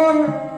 Father.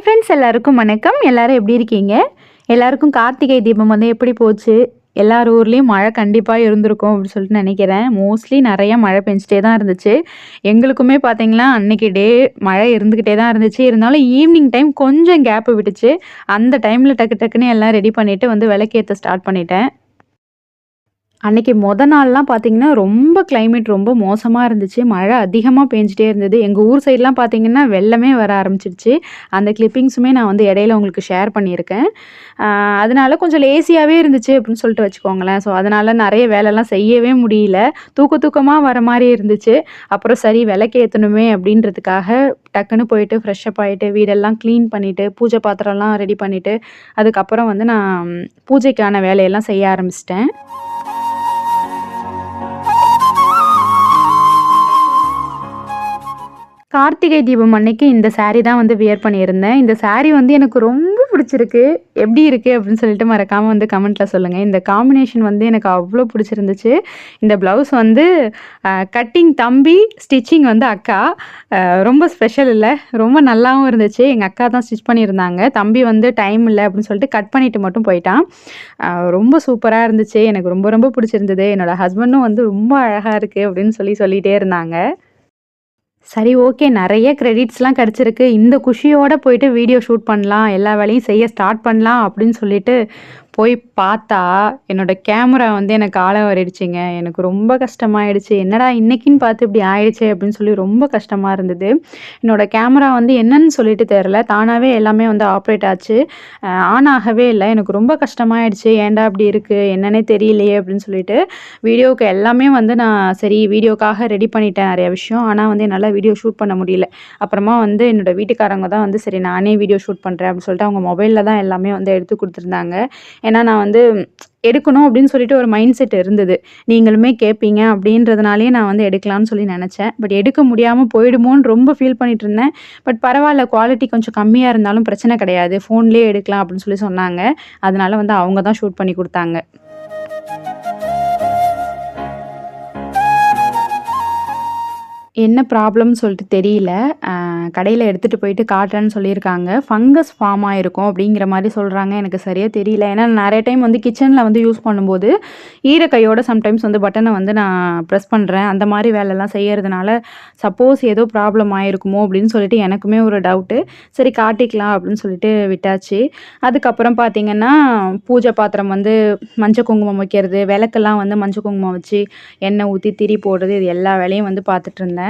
Hi friends எல்லாருக்கும் வணக்கம். எல்லாரும் எப்படி இருக்கீங்க? எல்லாருக்கும் கார்த்திகை தீபம் வந்து எப்படி போச்சு? எல்லார் ஊர்லேயும் மழை கண்டிப்பாக இருந்திருக்கும் அப்படின்னு சொல்லிட்டு நினைக்கிறேன். மோஸ்ட்லி நிறைய மழை பெஞ்சிட்டே தான் இருந்துச்சு. எங்களுக்குமே பார்த்தீங்கன்னா அன்னைக்கு டே மழை இருந்துக்கிட்டே தான் இருந்துச்சு. இருந்தாலும் ஈவினிங் டைம் கொஞ்சம் கேப்பு விட்டுச்சு. அந்த டைமில் டக்கு டக்குன்னு எல்லாம் ரெடி பண்ணிவிட்டு வந்து விளக்கேற்ற ஸ்டார்ட் பண்ணிட்டேன். அன்னைக்கு மொத நாள்லாம் பார்த்தீங்கன்னா ரொம்ப கிளைமேட் ரொம்ப மோசமாக இருந்துச்சு. மழை அதிகமாக பேஞ்சிட்டே இருந்தது. எங்கள் ஊர் சைட்லாம் பார்த்தீங்கன்னா வெள்ளமே வர ஆரம்பிச்சிருச்சு. அந்த கிளிப்பிங்ஸுமே நான் வந்து இடையில உங்களுக்கு ஷேர் பண்ணியிருக்கேன். அதனால கொஞ்சம் லேசியாகவே இருந்துச்சு அப்படின்னு சொல்லிட்டு வச்சுக்கோங்களேன். ஸோ அதனால் நிறைய வேலைலாம் செய்யவே முடியல. தூக்க தூக்கமாக வர மாதிரி இருந்துச்சு. அப்புறம் சரி விளக்கேற்றணுமே அப்படின்றதுக்காக டக்குன்னு போயிட்டு ஃப்ரெஷ் அப் ஆகிட்டு வீடெல்லாம் க்ளீன் பண்ணிவிட்டு பூஜை பாத்திரம்லாம் ரெடி பண்ணிவிட்டு அதுக்கப்புறம் வந்து நான் பூஜைக்கான வேலையெல்லாம் செய்ய ஆரம்பிச்சிட்டேன். கார்த்திகை தீபம் அன்னைக்கு இந்த சாரீ தான் வந்து வியர் பண்ணியிருந்தேன். இந்த சாரீ வந்து எனக்கு ரொம்ப பிடிச்சிருக்கு. எப்படி இருக்குது அப்படின்னு சொல்லிட்டு மறக்காமல் வந்து கமெண்ட்டில் சொல்லுங்கள் இந்த காம்பினேஷன் வந்து எனக்கு அவ்வளோ பிடிச்சிருந்துச்சு. இந்த ப்ளவுஸ் வந்து கட்டிங் தம்பி ஸ்டிச்சிங் வந்து அக்கா. ரொம்ப ஸ்பெஷல் இல்லை. ரொம்ப நல்லாவும் இருந்துச்சு. எங்கள் அக்கா தான் ஸ்டிச் பண்ணியிருந்தாங்க. தம்பி வந்து டைம் இல்லை அப்படின்னு சொல்லிட்டு கட் பண்ணிட்டு மட்டும் போயிட்டான். ரொம்ப சூப்பராக இருந்துச்சு. எனக்கு ரொம்ப ரொம்ப பிடிச்சிருந்தது. என்னோட ஹஸ்பண்டும் வந்து ரொம்ப அழகாக இருக்குது அப்படின்னு சொல்லி சொல்லிகிட்டே இருந்தாங்க. சரி ஓகே. நிறைய க்ரெடிட்ஸ்லாம் கிடச்சிருக்கு. இந்த குஷியோடு போயிட்டு வீடியோ ஷூட் பண்ணலாம். எல்லா வேலையும் செய்ய ஸ்டார்ட் பண்ணலாம் அப்படின்னு சொல்லிட்டு போய் பார்த்தா என்னோட கேமரா வந்து எனக்கு ஆள வரிடுச்சுங்க எனக்கு ரொம்ப கஷ்டமாயிடுச்சு. என்னடா இன்னைக்குன்னு பார்த்து இப்படி ஆயிடுச்சே அப்படின்னு சொல்லி ரொம்ப கஷ்டமாக இருந்தது. என்னோட கேமரா வந்து என்னன்னு சொல்லிட்டு தெரில தானாகவே எல்லாமே வந்து ஆப்ரேட் ஆச்சு. ஆன் ஆகவே இல்லை. எனக்கு ரொம்ப கஷ்டமாயிடுச்சு. ஏன்டா அப்படி இருக்குது என்னன்னே தெரியலையே அப்படின்னு சொல்லிட்டு வீடியோவுக்கு எல்லாமே வந்து நான் சரி வீடியோக்காக ரெடி பண்ணிட்டேன் நிறைய விஷயம். ஆனால் வந்து என்னால் வீடியோ ஷூட் பண்ண முடியல. அப்புறமா வந்து என்னோட வீட்டுக்காரங்க தான் வந்து சரி நானே வீடியோ ஷூட் பண்ணுறேன் அப்படின்னு சொல்லிட்டு அவங்க மொபைலில் தான் எல்லாமே வந்து எடுத்து கொடுத்துருந்தாங்க. ஏன்னா நான் வந்து எடுக்கணும் அப்படின்னு சொல்லிட்டு ஒரு மைண்ட் செட் இருந்தது. நீங்களுமே கேட்பீங்க அப்படின்றதுனாலே நான் வந்து எடுக்கலாம்னு சொல்லி நினச்சேன். பட் எடுக்க முடியாமல் போயிடுமோன்னு ரொம்ப ஃபீல் பண்ணிட்டு இருந்தேன். பட் பரவாயில்ல குவாலிட்டி கொஞ்சம் கம்மியாக இருந்தாலும் பிரச்சனை கிடையாது. ஃபோன்லேயே எடுக்கலாம் அப்படின்னு சொல்லி சொன்னாங்க. அதனால வந்து அவங்க தான் ஷூட் பண்ணி கொடுத்தாங்க. என்ன ப்ராப்ளம்னு சொல்லிட்டு தெரியல. கடையில் எடுத்துகிட்டு போயிட்டு காட்டுறேன்னு சொல்லியிருக்காங்க. ஃபங்கஸ் ஃபார்ம் ஆகிருக்கும் அப்படிங்கிற மாதிரி சொல்கிறாங்க எனக்கு சரியாக தெரியல. ஏன்னா நிறைய டைம் வந்து கிச்சனில் வந்து யூஸ் பண்ணும்போது ஈர கையோட சம்டைம்ஸ் வந்து பட்டனை வந்து நான் ப்ரெஸ் பண்ணுறேன் அந்த மாதிரி வேலைலாம் செய்கிறதுனால சப்போஸ் ஏதோ ப்ராப்ளம் ஆயிருக்குமோ அப்படின்னு சொல்லிட்டு எனக்குமே ஒரு டவுட்டு சரி காட்டிக்கலாம் அப்படின்னு சொல்லிட்டு விட்டாச்சு. அதுக்கப்புறம் பார்த்தீங்கன்னா பூஜை பாத்திரம் வந்து மஞ்சள் குங்குமம் வைக்கிறது விளக்கெல்லாம் வந்து மஞ்சள் குங்குமம் வச்சு எண்ணெய் ஊற்றி திரி போடுறது இது எல்லா வேலையும் வந்து பார்த்துட்டு இருந்தேன்.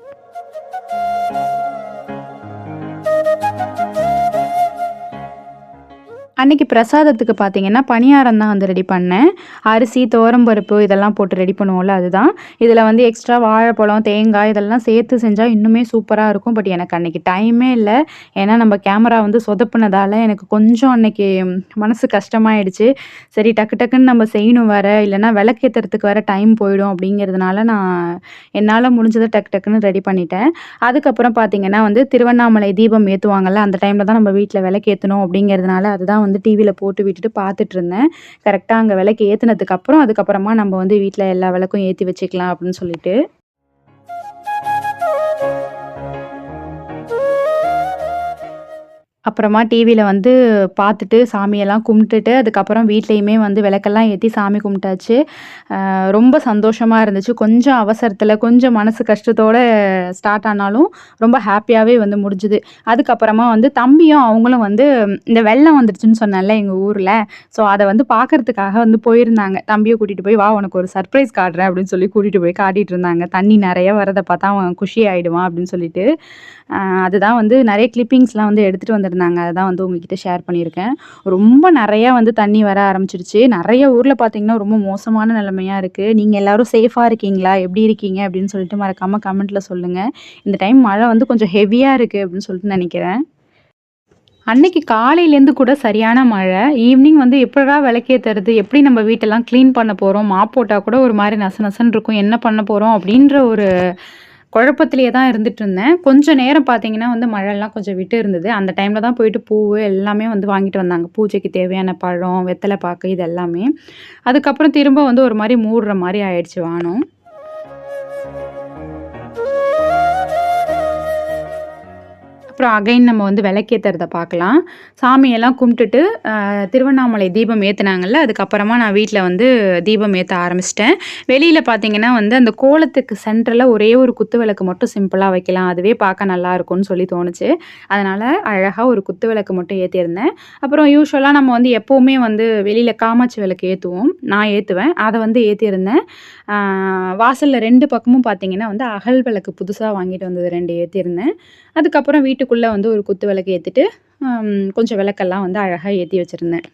அன்றைக்கி பிரசாதத்துக்கு பார்த்தீங்கன்னா பணியாரம் தான் வந்து ரெடி பண்ணேன். அரிசி தோரம்பருப்பு இதெல்லாம் போட்டு ரெடி பண்ணுவோம்ல அதுதான். இதில் வந்து எக்ஸ்ட்ரா வாழைப்பழம் தேங்காய் இதெல்லாம் சேர்த்து செஞ்சால் இன்னுமே சூப்பராக இருக்கும். பட் எனக்கு அன்றைக்கி டைமே இல்லை. ஏன்னா நம்ம கேமரா வந்து சொதப்புனதால் எனக்கு கொஞ்சம் அன்னைக்கு மனசு கஷ்டமாயிடுச்சு. சரி டக்கு டக்குன்னு நம்ம செய்யணும் வேறு. இல்லைன்னா விளக்கேற்றுறதுக்கு வேற டைம் போயிடும் அப்படிங்கிறதுனால நான் என்னால் முடிஞ்சதை டக்கு டக்குன்னு ரெடி பண்ணிட்டேன். அதுக்கப்புறம் பார்த்தீங்கன்னா வந்து திருவண்ணாமலை தீபம் ஏற்றுவாங்கல்ல அந்த டைமில் தான் நம்ம வீட்டில் விளக்கேற்றணும் அப்படிங்கிறதுனால அதுதான் வந்து டிவியில் போட்டு விட்டுட்டு பார்த்துட்டு இருந்தேன் கரெக்டாக அங்கே விளக்கு ஏற்றினதுக்கப்புறம் அதுக்கப்புறமா நம்ம வந்து வீட்டில் எல்லா விளக்கும் ஏற்றி வச்சுக்கலாம் அப்படின்னு சொல்லிட்டு. அப்புறமா டிவியில் வந்து பார்த்துட்டு சாமியெல்லாம் கும்பிட்டுட்டு அதுக்கப்புறம் வீட்லேயுமே வந்து விளக்கெல்லாம் ஏற்றி சாமி கும்பிட்டாச்சு. ரொம்ப சந்தோஷமாக இருந்துச்சு. கொஞ்சம் அவசரத்தில் கொஞ்சம் மனசு கஷ்டத்தோடு ஸ்டார்ட் ஆனாலும் ரொம்ப ஹாப்பியாகவே வந்து முடிஞ்சுது. அதுக்கப்புறமா வந்து தம்பியும் அவங்களும் வந்து இந்த வெள்ளம் வந்துடுச்சுன்னு சொன்னேன்ல எங்கள் ஊரில். ஸோ அதை வந்து பார்க்கறதுக்காக வந்து போயிருந்தாங்க. தம்பியை கூட்டிகிட்டு போய் வா உனக்கு ஒரு சர்ப்ரைஸ் காட்டுறேன் அப்படின்னு சொல்லி கூட்டிகிட்டு போய் காட்டிகிட்டு இருந்தாங்க. தண்ணி நிறைய வரதை பார்த்தா அவன் குஷி ஆகிடுவான் அப்படின்னு சொல்லிட்டு. அதுதான் வந்து நிறைய கிளிப்பிங்ஸ்லாம் வந்து எடுத்துகிட்டு வந்து வந்திருந்தாங்க அதான் வந்து உங்ககிட்ட ஷேர் பண்ணியிருக்கேன். ரொம்ப நிறையா வந்து தண்ணி வர ஆரம்பிச்சிருச்சு. நிறைய ஊரில் பார்த்தீங்கன்னா ரொம்ப மோசமான நிலைமையாக இருக்குது நீங்கள் எல்லோரும் சேஃபாக இருக்கீங்களா? எப்படி இருக்கீங்க? அப்படின்னு சொல்லிட்டு மறக்காமல் கமெண்ட்டில் சொல்லுங்கள் இந்த டைம் மழை வந்து கொஞ்சம் ஹெவியாக இருக்குது அப்படின்னு சொல்லிட்டு நினைக்கிறேன். அன்னைக்கு காலையிலேருந்து கூட சரியான மழை. ஈவினிங் வந்து எப்படா விளக்கேற்றுறது எப்படி நம்ம வீட்டெல்லாம் க்ளீன் பண்ண போகிறோம் மாப் போட்டால் கூட ஒரு மாதிரி நச இருக்கும். என்ன பண்ண போகிறோம் அப்படின்ற ஒரு குழப்பத்திலேயே தான் இருந்துட்டு இருந்தேன் கொஞ்சம் நேரம் பார்த்தீங்கன்னா வந்து மழைலாம் கொஞ்சம் விட்டு இருந்தது அந்த டைமில் தான் போயிட்டு பூ எல்லாமே வந்து வாங்கிட்டு வந்தாங்க. பூஜைக்கு தேவையான பழம் வெத்தலை பாக்கு இது எல்லாமே அதுக்கப்புறம் திரும்ப வந்து ஒரு மாதிரி மூடுற மாதிரி ஆயிடுச்சு வானம். அப்புறம் அகைன் நம்ம வந்து விளக்கேற்றுறத பார்க்கலாம். சாமியெல்லாம் கும்பிட்டுட்டு திருவண்ணாமலை தீபம் ஏற்றுனாங்கல்ல அதுக்கப்புறமா நான் வீட்டில் வந்து தீபம் ஏற்ற ஆரம்பிச்சிட்டேன். வெளியில் பார்த்தீங்கன்னா வந்து அந்த கோலத்துக்கு சென்டரில் ஒரே ஒரு குத்து விளக்கு மட்டும் சிம்பிளாக வைக்கலாம். அதுவே பார்க்க நல்லா இருக்கும்னு சொல்லி தோணுச்சு. அதனால் அழகாக ஒரு குத்து விளக்கு மட்டும் ஏற்றியிருந்தேன் அப்புறம் யூஸ்வலாக நம்ம வந்து எப்போவுமே வந்து வெளியில் காமாட்சி விளக்கு ஏற்றுவோம் நான் ஏற்றுவேன் அதை வந்து ஏற்றியிருந்தேன் வாசலில் ரெண்டு பக்கமும் பார்த்தீங்கன்னா வந்து அகல் விளக்கு புதுசாக வாங்கிட்டு வந்தது ரெண்டு ஏற்றிருந்தேன் அதுக்கப்புறம் வீட்டுக்குள்ளே வந்து ஒரு குத்து விளக்கு ஏற்றிட்டு கொஞ்சம் விளக்கெல்லாம் வந்து அழகாக ஏற்றி வச்சுருந்தேன்.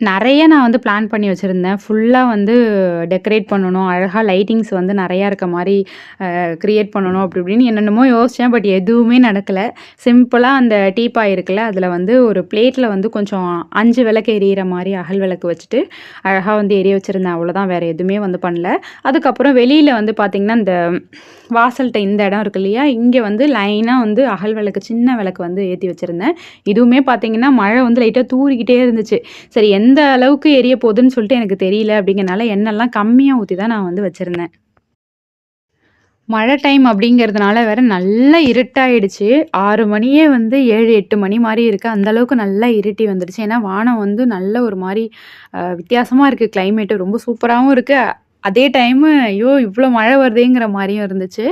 நிறைய நான் வந்து பிளான் பண்ணி வச்சுருந்தேன். ஃபுல்லாக வந்து டெக்கரேட் பண்ணணும். அழகாக லைட்டிங்ஸ் வந்து நிறையா இருக்க மாதிரி க்ரியேட் பண்ணணும் அப்படி இப்படின்னு என்னென்னமோ யோசித்தேன் பட் எதுவுமே நடக்கலை. சிம்பிளாக அந்த டீப்பாக இருக்குல்ல அதில் வந்து ஒரு பிளேட்டில் வந்து கொஞ்சம் அஞ்சு விளக்கு எரியிற மாதிரி அகல் விளக்கு வச்சுட்டு அழகாக வந்து எரிய வச்சுருந்தேன். அவ்வளோதான் வேறு எதுவுமே வந்து பண்ணல. அதுக்கப்புறம் வெளியில் வந்து பார்த்திங்கன்னா இந்த வாசல்கிட்ட இந்த இடம் இருக்கு இல்லையா? இங்கே வந்து லைனாக வந்து அகல் விளக்கு சின்ன விளக்கு வந்து ஏற்றி வச்சுருந்தேன். இதுவுமே பார்த்திங்கன்னா மழை வந்து லைட்டாக தூரிக்கிட்டே இருந்துச்சு. சரி எந்த எந்த அளவுக்கு எரிய போகுதுன்னு சொல்லிட்டு எனக்கு தெரியல அப்படிங்கிறனால எண்ணெய்லாம் கம்மியாக ஊற்றி தான் நான் வந்து வச்சுருந்தேன். மழை டைம் அப்படிங்கிறதுனால வேறு நல்லா இருட்டாயிடுச்சு. ஆறு மணியே வந்து ஏழு எட்டு மணி மாதிரி இருக்குது அந்தளவுக்கு நல்லா இருட்டி வந்துடுச்சு. ஏன்னா வானம் வந்து நல்ல ஒரு மாதிரி வித்தியாசமாக இருக்குது கிளைமேட்டு ரொம்ப சூப்பராகவும் இருக்குது அதே டைமு ஐயோ இவ்வளோ மழை வருதேங்கிற மாதிரியும் இருந்துச்சு.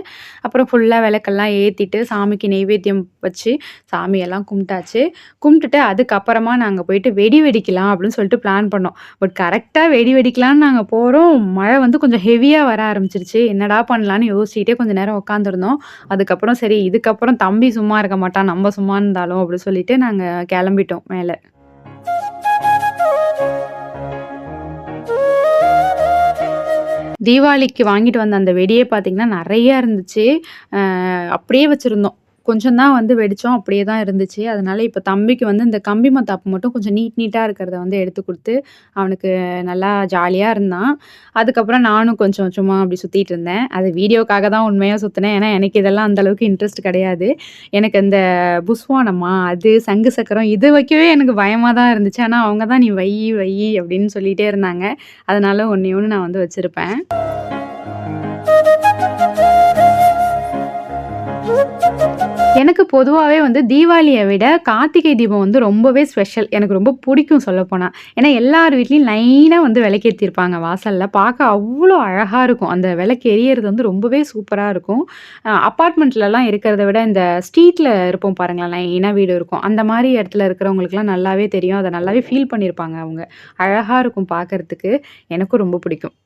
அப்புறம் ஃபுல்லாக விளக்கெல்லாம் ஏற்றிட்டு சாமிக்கு நெய்வேத்தியம் வச்சு சாமியெல்லாம் கும்பிட்டாச்சு. கும்பிட்டுட்டு அதுக்கப்புறமா நாங்கள் போயிட்டு வெடி வெடிக்கலாம் அப்படின்னு சொல்லிட்டு பிளான் பண்ணோம். பட் கரெக்டாக வெடி வெடிக்கலான்னு நாங்கள் போகிறோம் மழை வந்து கொஞ்சம் ஹெவியாக வர ஆரம்பிச்சிருச்சு. என்னடா பண்ணலான்னு யோசிச்சுட்டே கொஞ்சம் நேரம் உட்காந்துருந்தோம் அதுக்கப்புறம் சரி இதுக்கப்புறம் தம்பி சும்மா இருக்க மாட்டான் நம்ம சும்மா இருந்தாலும் அப்படின்னு சொல்லிட்டு நாங்கள் கிளம்பிட்டோம் மேலே. தீபாவளிக்கு வாங்கிட்டு வந்த அந்த வெடியே பார்த்திங்கன்னா நிறையா இருந்துச்சு. அப்படியே வச்சுருந்தோம். கொஞ்சம் தான் வந்து வெடித்தோம் அப்படியே தான் இருந்துச்சு. அதனால் இப்போ தம்பிக்கு வந்து இந்த கம்பி மத்தாப்பு மட்டும் கொஞ்சம் நீட் நீட்டாக இருக்கிறத வந்து எடுத்து கொடுத்து அவனுக்கு நல்லா ஜாலியாக இருந்தான். அதுக்கப்புறம் நானும் கொஞ்சம் சும்மா அப்படி சுற்றிட்டு இருந்தேன். அது வீடியோக்காக தான் உண்மையாக சுற்றினேன் ஏன்னா எனக்கு இதெல்லாம் அந்தளவுக்கு இன்ட்ரெஸ்ட் கிடையாது. எனக்கு இந்த புஸ்வானம்மா அது சங்கு சக்கரம் இது வைக்கவே எனக்கு பயமாக தான் இருந்துச்சு. ஆனால் அவங்க தான் நீ வை வை அப்படின்னு சொல்லிகிட்டே இருந்தாங்க. அதனால் ஒன்று ஒன்று நான் வந்து வச்சுருப்பேன். எனக்கு பொதுவாகவே வந்து தீபாவளியை விட கார்த்திகை தீபம் வந்து ரொம்பவே ஸ்பெஷல் எனக்கு ரொம்ப பிடிக்கும் சொல்லப்போனால் ஏன்னா எல்லார் வீட்லேயும் லைனாக வந்து விளக்கேற்றிருப்பாங்க வாசலில். பார்க்க அவ்வளோ அழகாக இருக்கும். அந்த விளக்கு எரியறது வந்து ரொம்பவே சூப்பராக இருக்கும். அப்பார்ட்மெண்ட்லலாம் இருக்கிறத விட இந்த ஸ்ட்ரீட்டில் இருப்போம் பாருங்களேன். லைனாக வீடு இருக்கும். அந்த மாதிரி இடத்துல இருக்கிறவங்களுக்குலாம் நல்லாவே தெரியும். அதை நல்லாவே ஃபீல் பண்ணியிருப்பாங்க அவங்க. அழகாக இருக்கும் பார்க்குறதுக்கு. எனக்கும் ரொம்ப பிடிக்கும்.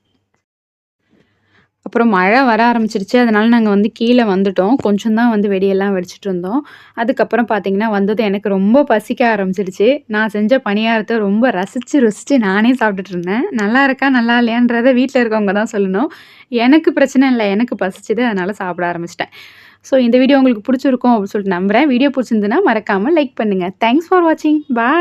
அப்புறம் மழை வர ஆரம்பிச்சிருச்சு. அதனால நாங்கள் வந்து கீழே வந்துட்டோம். கொஞ்சம் தான் வந்து வெடியெல்லாம் வெடிச்சிட்டு இருந்தோம். அதுக்கப்புறம் பார்த்தீங்கன்னா வந்தது எனக்கு ரொம்ப பசிக்க ஆரம்பிச்சிருச்சு. நான் செஞ்ச பணியாரத்தை ரொம்ப ரசித்து ருசித்து நானே சாப்பிட்டுட்டு இருந்தேன். நல்லா இருக்கா நல்லா இல்லையான்றதை வீட்டில் இருக்கவங்க தான் சொல்லணும். எனக்கு பிரச்சனை இல்லை எனக்கு பசிச்சுது அதனால் சாப்பிட ஆரம்பிச்சிட்டேன். ஸோ இந்த வீடியோ உங்களுக்கு பிடிச்சிருக்கும் அப்படின்னு சொல்லிட்டு நம்புகிறேன் வீடியோ பிடிச்சிருந்துன்னா மறக்காமல் லைக் பண்ணுங்கள் தேங்க்ஸ் ஃபார் வாட்சிங் பாய்